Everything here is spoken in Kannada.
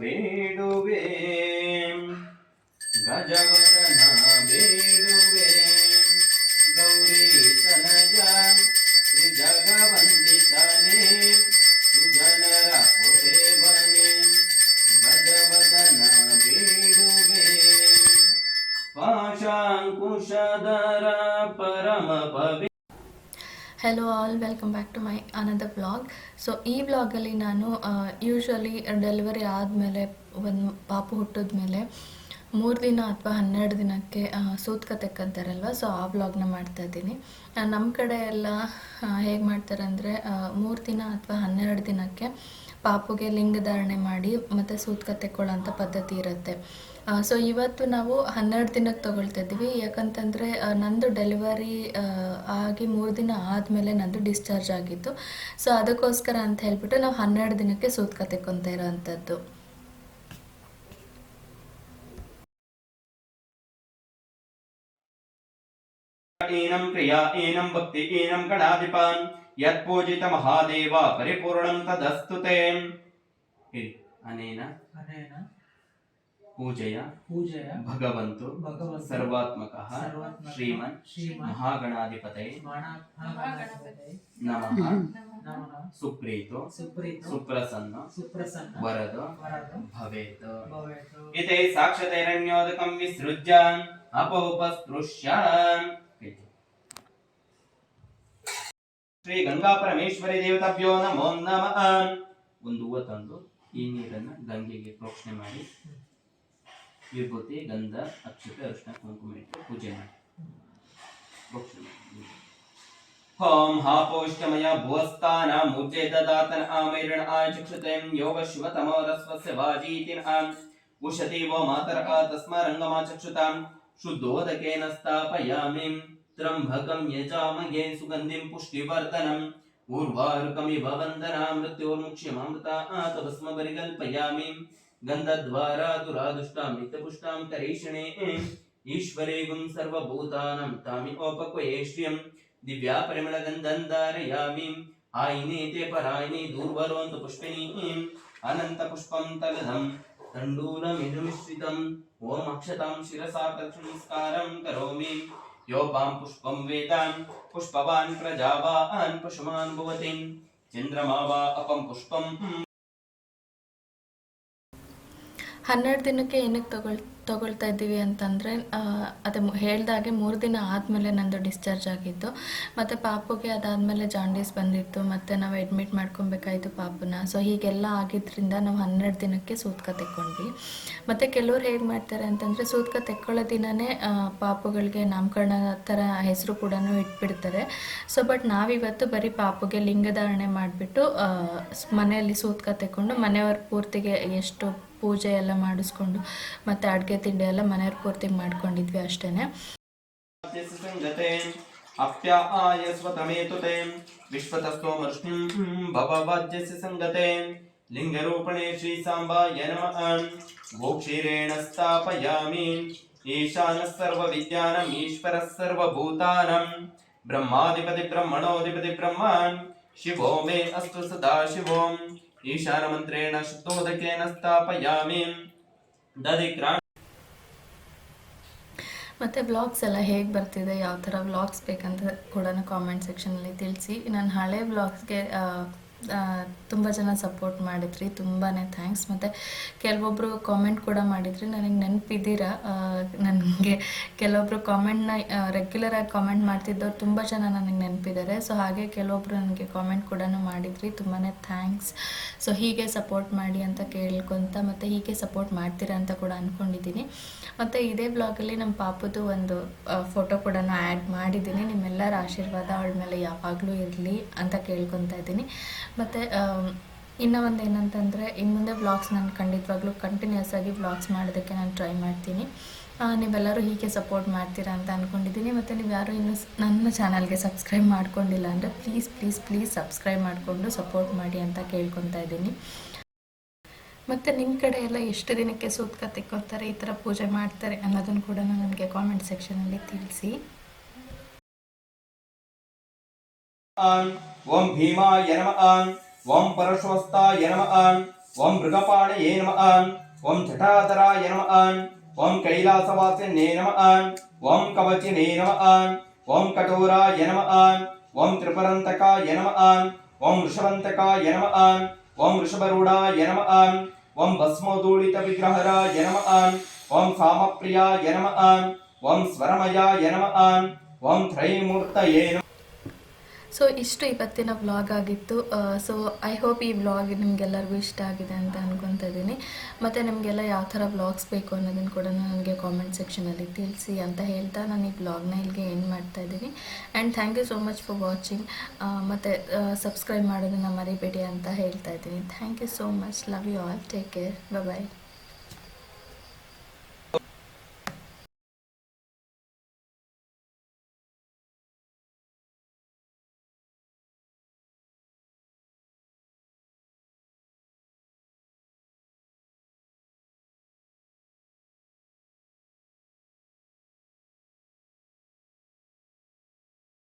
ಬೇಡುವೆ ಗಜವದನ ಬೇಡುವೆ ಗೌರಿ ತನಜ ಶ್ರೀ ಜಗವಂದಿತನೇ ಸುಜನರ ಪೊರೆವನೆ ಗಜವದನ ಬೇಡುವೆ ಪಾಶಾಂಕುಶಧರ ಪರಮ Pavi hello all welcome back to my ಅನದ blog so ಈ ಬ್ಲಾಗಲ್ಲಿ ನಾನು ಯೂಶ್ವಲಿ ಡೆಲಿವರಿ ಆದಮೇಲೆ ಒಂದು ಪಾಪು ಹುಟ್ಟಿದ್ಮೇಲೆ ಮೂರು ದಿನ ಅಥವಾ ಹನ್ನೆರಡು ದಿನಕ್ಕೆ ಸೂತ್ಕ ತೆಕ್ಕಂತಾರಲ್ವ ಸೊ ಆ ಬ್ಲಾಗ್ನ ಮಾಡ್ತಾ ಇದ್ದೀನಿ. ನಮ್ಮ ಕಡೆ ಎಲ್ಲ ಹೇಗೆ ಮಾಡ್ತಾರೆ ಅಂದರೆ ಮೂರು ದಿನ ಅಥವಾ ಹನ್ನೆರಡು ದಿನಕ್ಕೆ ಪಾಪುಗೆ ಲಿಂಗಧಾರಣೆ ಮಾಡಿ ಮತ್ತೆ ಸೂತ್ಕ ತೆಕ್ಕೊಳ್ಳೋಂಥ ಪದ್ಧತಿ ಇರುತ್ತೆ. ಸೊ ಇವತ್ತು ನಾವು ಹನ್ನೆರಡು ದಿನಕ್ಕೆ ತೊಗೊಳ್ತಾ ಇದ್ವಿ ಯಾಕಂತಂದರೆ ನಂದು ಡೆಲಿವರಿ ಆಗಿ ಮೂರು ದಿನ ಆದಮೇಲೆ ನಂದು ಡಿಸ್ಚಾರ್ಜ್ ಆಗಿತ್ತು. ಸೊ ಅದಕ್ಕೋಸ್ಕರ ಅಂತ ಹೇಳ್ಬಿಟ್ಟು ನಾವು ಹನ್ನೆರಡು ದಿನಕ್ಕೆ ಸೂತ್ಕ ತೆಕ್ಕೊತಾ ಇರೋವಂಥದ್ದು ಏನಂ ಪ್ರಿಯ ಏನಂ ಭಕ್ತಿ, ಏನಂ ಗಣಾಧಿಪಾನ್ ಯತ್ಪೂಜಿತ ಮಹಾದೇವ ಪರಿಪೂರ್ಣಂ ತದಸ್ತುತೆ. ಅನೇನ? ಅನೇನ? ಪೂಜೆಯ ಪೂಜೆಯ ಭಗವಂತು ಭಗವಂತ ಸರ್ವಾತ್ಮಕ ಶ್ರೀಮನ್ ಮಹಾಗಣಾಧಿಪತೈ ನಮಃ. ಸುಪ್ರೀತೋ. ಸುಪ್ರೀತು. ಸುಪ್ರಸನ್ನ. ಸುಪ್ರಸನ್ನ. ವರದ. ಭವೇತು. ಇತೆ ಸಾಕ್ಷತೈರಣ್ಯೋದಕಂ ವಿಸೃಜ್ಯ. ಅಪೋಪಸ್ಪೃಶ್ಯ. ಶ್ರೀ ಗಂಗಾ ಪರಮೇಶ್ವರಿ ದೇವತಾಭ್ಯೋ ನಮೋ ನಮಃ ಒಂದು ಹೂವ ತಂದು ಈ ನೀರನ್ನ ಗಂಗೆಗೆ ಪ್ರೋಕ್ಷಣೆ ಮಾಡಿ ವಿಭೂತಿ ಗಂಧ ಅಕ್ಷತೆ ಅರಿಶಿನ ಕುಂಕುಮ ಇಟ್ಟು ಪೂಜೆ ಮಾಡಿ ಪ್ರೋಕ್ಷಣೆ ಮಾಡಿ ಓಂ ಹಾಪೋಷ್ಟಮಯ ಭುವಸ್ಥಾನ ಮೂರ್ಜೆ ದದಾತನ ಆಮೈರಣ ಆಚಕ್ಷತೆ ಯೋಗ ಶಿವ ತಮೋರಸ್ವಸ್ಯ ವಾಜೀತಿನ ಆಂ ಉಷತಿ ವ ಮಾತರ ತಸ್ಮರಂಗಮಾಚಕ್ಷುತಾಂ ಶುದ್ಧೋದಕೇನ ಸ್ಥಾಪಯಾಮಿ त्र्यम्भकं यजामहे सुगन्धिं पुष्टिवर्धनम् ऊर्वारुकमिव वन्दना मृत्योर्मुक्ष्यमृता तपस्म परिकल्पयामि। गन्धद्वारा दुरादुष्टां नित्यपुष्टां ईश्वरे गुं सर्वभूतानां तामि ओपक्वये श्रियं दिव्या परिमलगन्धं धारयामि, आयिने ते परायिने दूर्वरोऽन्तपुष्पिणीं अनन्तपुष्पं तलधं तण्डूलमिदुमिश्रितम् ॐ अक्षतां शिरसा करोमि। योपां पुष्पं वेदां पुष्पवान् प्रजावान् पशुमान् भवति चन्द्रमा वा अपं पुष्पं ಹನ್ನೆರಡು ದಿನಕ್ಕೆ ಏನಕ್ಕೆ ತಗೊಳ್, ತಗೊಳ್ತಾ ಇದ್ದೀವಿ ಅಂತಂದರೆ ಅದೇ ಹೇಳ್ದಾಗೆ ಮೂರು ದಿನ ಆದಮೇಲೆ ನಂದು ಡಿಸ್ಚಾರ್ಜ್ ಆಗಿತ್ತು ಮತ್ತು ಪಾಪುಗೆ ಅದಾದಮೇಲೆ ಜಾಂಡೀಸ್ ಬಂದಿತ್ತು, ಮತ್ತು ನಾವು ಅಡ್ಮಿಟ್ ಮಾಡ್ಕೊಬೇಕಾಯಿತು ಪಾಪನ. ಸೊ ಹೀಗೆಲ್ಲ ಆಗಿದ್ದರಿಂದ ನಾವು ಹನ್ನೆರಡು ದಿನಕ್ಕೆ ಸೂತ್ಕ ತೆಕ್ಕೊಂಡ್ವಿ. ಮತ್ತು ಕೆಲವ್ರು ಹೇಗೆ ಮಾಡ್ತಾರೆ ಅಂತಂದರೆ, ಸೂತ್ಕ ತೆಕ್ಕೊಳ್ಳೋ ದಿನವೇ ಪಾಪುಗಳಿಗೆ ನಾಮಕರಣ ಥರ ಹೆಸರು ಕೂಡ ಇಟ್ಬಿಡ್ತಾರೆ. ಸೊ ಬಟ್ ನಾವಿವತ್ತು ಬರೀ ಪಾಪುಗೆ ಲಿಂಗಧಾರಣೆ ಮಾಡಿಬಿಟ್ಟು ಮನೆಯಲ್ಲಿ ಸೂತ್ಕ ತೆಕ್ಕೊಂಡು ಮನೆಯವ್ರ ಪೂರ್ತಿಗೆ ಎಷ್ಟು ಪೂಜೆ ಎಲ್ಲ ಮಾಡಿಸ್ಕೊಂಡು ಮತ್ತು ಅಡುಗೆ ತಿಂಡಿ ಎಲ್ಲ ಮನೆಯವ್ರ ಪೂರ್ತಿ ಮಾಡ್ಕೊಂಡಿದ್ವಿ ಅಷ್ಟೇ ಲಿಂಗರೂಪಣೆ ಶ್ರೀ ಸಾಂಬಾಯ ನಮಃ. ಗೋಕ್ಷೀರೇಣ ಸ್ಥಾಪಯಾಮಿ, ಈಶಾನಃ ಸರ್ವ ಸರ್ವಭೂತಾನಂ. ಬ್ರಹ್ಮಾಧಿಪತಿ ಬ್ರಹ್ಮಣೋಧಿಪತಿ ಬ್ರಹ್ಮನ್, ಶಿವೋ ಮೇ ಅಸ್ತು ಸದಾ ಶಿವೋಂ. ಈಶಾನಮಂತ್ರೇಣ ಶುದ್ಧೋದಕೇನ ಸ್ಥಾಪಯಾಮಿ. ದಧಿಕ್ರಾ ಮತ್ತೆ ಬ್ಲಾಗ್ಸ್ ಎಲ್ಲ ಹೇಗೆ ಬರ್ತಿದೆ? ಯಾವ ಥರ ಬ್ಲಾಗ್ಸ್ ಬೇಕಂತ ಕೂಡ ಕಾಮೆಂಟ್ ಸೆಕ್ಷನಲ್ಲಿ ತಿಳಿಸಿ. ನಾನು ಹಳೆ ವ್ಲಾಗ್ಸ್ಗೆ ತುಂಬ ಜನ ಸಪೋರ್ಟ್ ಮಾಡಿದ್ರಿ ತುಂಬಾ ಥ್ಯಾಂಕ್ಸ್ ಮತ್ತು ಕೆಲವೊಬ್ಬರು ಕಾಮೆಂಟ್ ಕೂಡ ಮಾಡಿದ್ರಿ, ನನಗೆ ನೆನಪಿದ್ದೀರಾ? ನನಗೆ ಕೆಲವೊಬ್ಬರು ಕಾಮೆಂಟ್ನ ರೆಗ್ಯುಲರಾಗಿ ಕಾಮೆಂಟ್ ಮಾಡ್ತಿದ್ದವ್ರು ತುಂಬ ಜನ ನನಗೆ ನೆನಪಿದ್ದಾರೆ. ಸೊ ಹಾಗೆ ಕೆಲವೊಬ್ಬರು ನನಗೆ ಕಾಮೆಂಟ್ ಕೂಡ ಮಾಡಿದ್ರಿ ತುಂಬಾ ಥ್ಯಾಂಕ್ಸ್ ಸೊ ಹೀಗೆ ಸಪೋರ್ಟ್ ಮಾಡಿ ಅಂತ ಕೇಳ್ಕೊತ ಮತ್ತು ಹೀಗೆ ಸಪೋರ್ಟ್ ಮಾಡ್ತೀರಾ ಅಂತ ಕೂಡ ಅಂದ್ಕೊಂಡಿದ್ದೀನಿ ಮತ್ತು ಇದೇ ಬ್ಲಾಗಲ್ಲಿ ನಮ್ಮ ಪಾಪುದು ಒಂದು ಫೋಟೋ ಕೂಡ ಆ್ಯಡ್ ಮಾಡಿದ್ದೀನಿ. ನಿಮ್ಮೆಲ್ಲರ ಆಶೀರ್ವಾದ ಅವಳ ಮೇಲೆ ಯಾವಾಗಲೂ ಇರಲಿ ಅಂತ ಕೇಳ್ಕೊತಾ ಇದ್ದೀನಿ. ಮತ್ತು ಇನ್ನು ಒಂದು ಏನಂತಂದರೆ ಇನ್ನು ಮುಂದೆ ವ್ಲಾಗ್ಸ್ ನಾನು ಖಂಡಿತವಾಗ್ಲೂ ಕಂಟಿನ್ಯೂಸ್ ಆಗಿ ವ್ಲಾಗ್ಸ್ ಮಾಡೋದಕ್ಕೆ ನಾನು ಟ್ರೈ ಮಾಡ್ತೀನಿ. ನೀವೆಲ್ಲರೂ ಹೀಗೆ ಸಪೋರ್ಟ್ ಮಾಡ್ತೀರಾ ಅಂತ ಅಂದ್ಕೊಂಡಿದ್ದೀನಿ ಮತ್ತು ನೀವು ಯಾರೂ ಇನ್ನೂ ನನ್ನ ಚಾನಲ್ಗೆ ಸಬ್ಸ್ಕ್ರೈಬ್ ಮಾಡ್ಕೊಂಡಿಲ್ಲ ಅಂದರೆ ಪ್ಲೀಸ್ ಪ್ಲೀಸ್ ಪ್ಲೀಸ್ ಸಬ್ಸ್ಕ್ರೈಬ್ ಮಾಡಿಕೊಂಡು ಸಪೋರ್ಟ್ ಮಾಡಿ ಅಂತ ಕೇಳ್ಕೊತಾ ಇದ್ದೀನಿ ಮತ್ತು ನಿಮ್ಮ ಕಡೆ ಎಲ್ಲ ಎಷ್ಟು ದಿನಕ್ಕೆ ಸೂತ್ಕ ತೆಕ್ಕೋತಾರೆ ಈ ಥರ ಪೂಜೆ ಮಾಡ್ತಾರೆ ಅನ್ನೋದನ್ನು ಕೂಡ ನನಗೆ ಕಾಮೆಂಟ್ ಸೆಕ್ಷನಲ್ಲಿ ತಿಳಿಸಿ. ఓం భీమాయ నమ ఆన్ ఓం పరశోస్తాయ నమ ఆన్ ఓం మృగపాణయే నమ ఆన్ ఓం జటాధరాయ నమ ఆన్ ఓం కైలాసవాసినే నమ ఆన్ ఓం కవచినే నమ ఆన్ ఓం కఠోరాయ నమ ఆన్ ఓం త్రిపురంతకాయ నమ ఆన్ ఓం వృషభంతకాయ నమ ఆన్ ఓం వృషభరుడాయ నమ ఆన్ ఓం భస్మోదూళిత విగ్రహరాయ నమ ఆన్ ఓం సామప్రియాయ నమ ఆన్ ఓం స్వరమయాయ నమ ఆన్ ఓం త్రైమూర్తయే నమ ಸೊ ಇಷ್ಟು ಇವತ್ತಿನ ವ್ಲಾಗ್ ಆಗಿತ್ತು. ಸೊ ಐ ಹೋಪ್ ಈ ವ್ಲಾಗ್ ನಿಮಗೆಲ್ಲರಿಗೂ ಇಷ್ಟ ಆಗಿದೆ ಅಂತ ಅನ್ಕೊತಾ ಇದ್ದೀನಿ. ಮತ್ತು ನಿಮಗೆಲ್ಲ ಯಾವ ಥರ ವ್ಲಾಗ್ಸ್ ಬೇಕು ಅನ್ನೋದನ್ನು ಕೂಡ ನನಗೆ ಕಾಮೆಂಟ್ ಸೆಕ್ಷನಲ್ಲಿ ತಿಳಿಸಿ ಅಂತ ಹೇಳ್ತಾ ನಾನು ಈ ವ್ಲಾಗ್ನ ಇಲ್ಲಿಗೆ ಏನು ಮಾಡ್ತಾ ಇದ್ದೀನಿ. And thank you so much for watching ಮತ್ತು ಸಬ್ಸ್ಕ್ರೈಬ್ ಮಾಡೋದನ್ನು ಮರಿಬೇಡಿ ಅಂತ ಹೇಳ್ತಾ ಇದ್ದೀನಿ. Thank you so much love you all take care bye